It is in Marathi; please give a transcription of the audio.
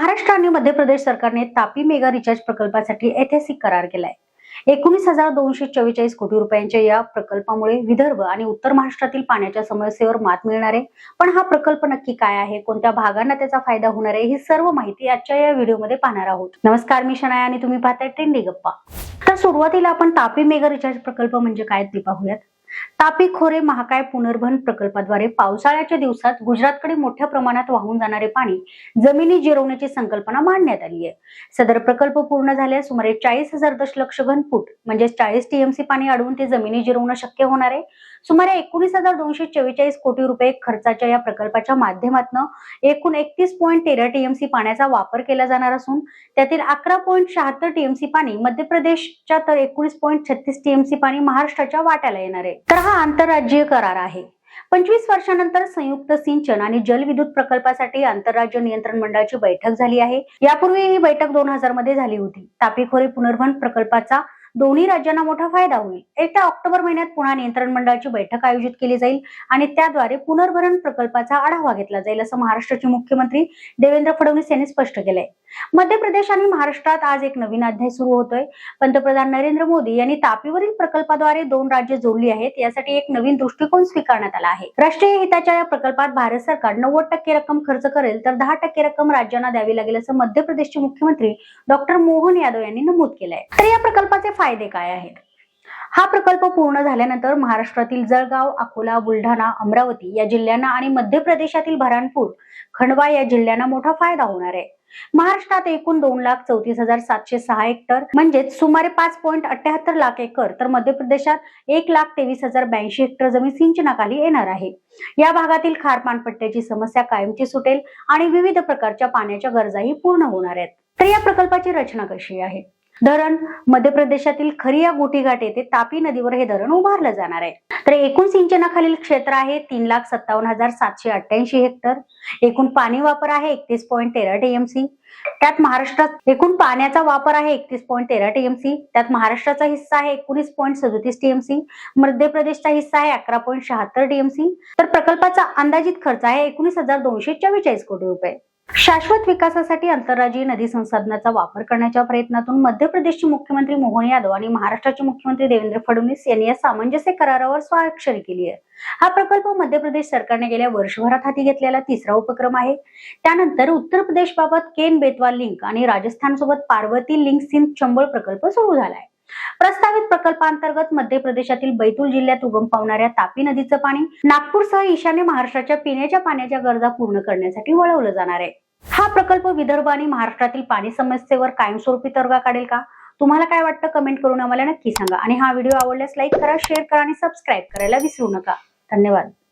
महाराष्ट्र आणि मध्य प्रदेश सरकारने तापी मेगा रिचार्ज प्रकल्पासाठी ऐतिहासिक करार केलाय. एकोणीस हजार दोनशे चव्वेचाळीस कोटी रुपयांच्या या प्रकल्पामुळे विदर्भ आणि उत्तर महाराष्ट्रातील पाण्याच्या समस्येवर मात मिळणार आहे. पण हा प्रकल्प नक्की काय आहे? कोणत्या भागांना त्याचा फायदा होणार आहे? ही सर्व माहिती आजच्या या व्हिडिओमध्ये पाहणार आहोत. नमस्कार मी शनाय आणि तुम्ही पाहताय ट्रेंडी गप्पा. तर सुरुवातीला आपण तापी मेगा रिचार्ज प्रकल्प म्हणजे काय ते पाहूयात. तापी खोरे महाकाय पुनर्भन प्रकल्पाद्वारे पावसाळ्याच्या दिवसात गुजरातकडे मोठ्या प्रमाणात वाहून जाणारे पाणी जमिनी जिरवण्याची संकल्पना मांडण्यात आली आहे. सदर प्रकल्प पूर्ण झाल्यास सुमारे चाळीस हजार दशलक्ष घन फूट म्हणजे चाळीस टीएमसी पाणी अडवून ते जमिनी जिरवणं शक्य होणार आहे. सुमारे एकोणीस हजार दोनशे चव्वेचाळीस कोटी रुपये खर्चाच्या या प्रकल्पाच्या माध्यमातून एकूण एकतीस पॉईंट तेरा टीएमसी पाण्याचा वापर केला जाणार असून त्यातील अकरा पॉईंट शहात्तर टीएमसी पाणी मध्य प्रदेशच्या तर एकोणीस पॉईंट छत्तीस टीएमसी पाणी महाराष्ट्राच्या वाट्याला येणार आहे. तर हा आंतरराज्यीय करार आहे. पंचवीस वर्षानंतर संयुक्त सिंचन आणि जलविद्युत प्रकल्पासाठी आंतरराज्य नियंत्रण मंडळाची बैठक झाली आहे. यापूर्वी ही बैठक दोन हजारमध्ये झाली होती. तापी खोरे पुनर्वन प्रकल्पाचा दोन्ही राज्यांना मोठा फायदा होईल. येत्या ऑक्टोबर महिन्यात पुन्हा नियंत्रण मंडळाची बैठक आयोजित केली जाईल आणि त्याद्वारे पुनर्भरण प्रकल्पाचा आढावा घेतला जाईल असं महाराष्ट्राचे मुख्यमंत्री देवेंद्र फडणवीस यांनी स्पष्ट केलंय. मध्य प्रदेश आणि महाराष्ट्रात आज एक नवीन अध्याय सुरू होतोय. पंतप्रधान नरेंद्र मोदी यांनी तापीवरील प्रकल्पाद्वारे दोन राज्य जोडली आहेत यासाठी एक नवीन दृष्टिकोन स्वीकारण्यात आला आहे. राष्ट्रीय हिताच्या या प्रकल्पात भारत सरकार नव्वद टक्के रक्कम खर्च करेल तर दहा टक्के रक्कम राज्यांना द्यावी लागेल असं मध्य प्रदेशचे मुख्यमंत्री डॉक्टर मोहन यादव यांनी नमूद केलंय. तर या प्रकल्पाचे फायदे काय आहेत? हा प्रकल्प पूर्ण झाल्यानंतर महाराष्ट्रातील जळगाव अकोला बुलढाणा अमरावती या जिल्ह्यांना आणि मध्य प्रदेशातील बऱ्हाणपूर खंडवा या जिल्ह्यांना मोठा फायदा होणार आहे. महाराष्ट्रात एकूण दोन लाख चौतीस हजार सातशे सहा हेक्टर म्हणजेच सुमारे पाच पॉईंट अठ्याहत्तर लाख एकर तर मध्य प्रदेशात एक लाख तेवीस हजार ब्याऐंशी हेक्टर जमीन सिंचनाखाली येणार आहे. या भागातील खार पाणपट्ट्याची समस्या कायमची सुटेल आणि विविध प्रकारच्या पाण्याच्या गरजाही पूर्ण होणार आहेत. तर या प्रकल्पाची रचना कशी आहे? धरण मध्य प्रदेशातील खरिया गोटीघाट येथे तापी नदीवर हे धरण उभारलं जाणार आहे. तर एकूण सिंचनाखालील क्षेत्र आहे तीन लाख सत्तावन्न हजार सातशे अठ्ठ्याऐंशी हेक्टर. एकूण पाणी वापर आहे एकतीस पॉईंट तेरा टीएमसी. त्यात महाराष्ट्रात एकूण पाण्याचा वापर आहे एकतीस पॉईंट तेरा टीएमसी. त्यात महाराष्ट्राचा हिस्सा आहे एकोणीस पॉईंट सदोतीस टीएमसी. मध्य प्रदेशचा हिस्सा आहे अकरा पॉईंट शहात्तर टीएमसी. तर प्रकल्पाचा अंदाजित खर्च आहे एकोणीस हजार दोनशे चव्वेचाळीस कोटी रुपये. शाश्वत विकासासाठी आंतरराज्यीय नदी संसाधनाचा वापर करण्याच्या प्रयत्नातून मध्य प्रदेशचे मुख्यमंत्री मोहन यादव आणि महाराष्ट्राचे मुख्यमंत्री देवेंद्र फडणवीस यांनी या सामंजस्य करारावर स्वाक्षरी केली आहे. हा प्रकल्प मध्य प्रदेश सरकारने गेल्या वर्षभरात हाती घेतलेला तिसरा उपक्रम आहे. त्यानंतर उत्तर प्रदेश बाबत केन बेतवा लिंक आणि राजस्थान सोबत पार्वती लिंक सिंध चंबळ प्रकल्प सुरू झालाय प्रस्तावित प्रकल्पांतर्गत मध्य प्रदेशातील बैतूल जिल्ह्यात उगम पावणाऱ्या तापी नदीचं पाणी नागपूरसह ईशान्य महाराष्ट्राच्या पिण्याच्या पाण्याच्या गरजा पूर्ण करण्यासाठी वळवलं जाणार आहे. हा प्रकल्प विदर्भ आणि महाराष्ट्रातील पाणी समस्येवर कायमस्वरूपी तोडगा काढेल का? तुम्हाला काय वाटतं कमेंट करून आम्हाला नक्की सांगा. आणि हा व्हिडिओ आवडल्यास लाईक करा शेअर करा आणि सबस्क्राईब करायला विसरू नका. धन्यवाद.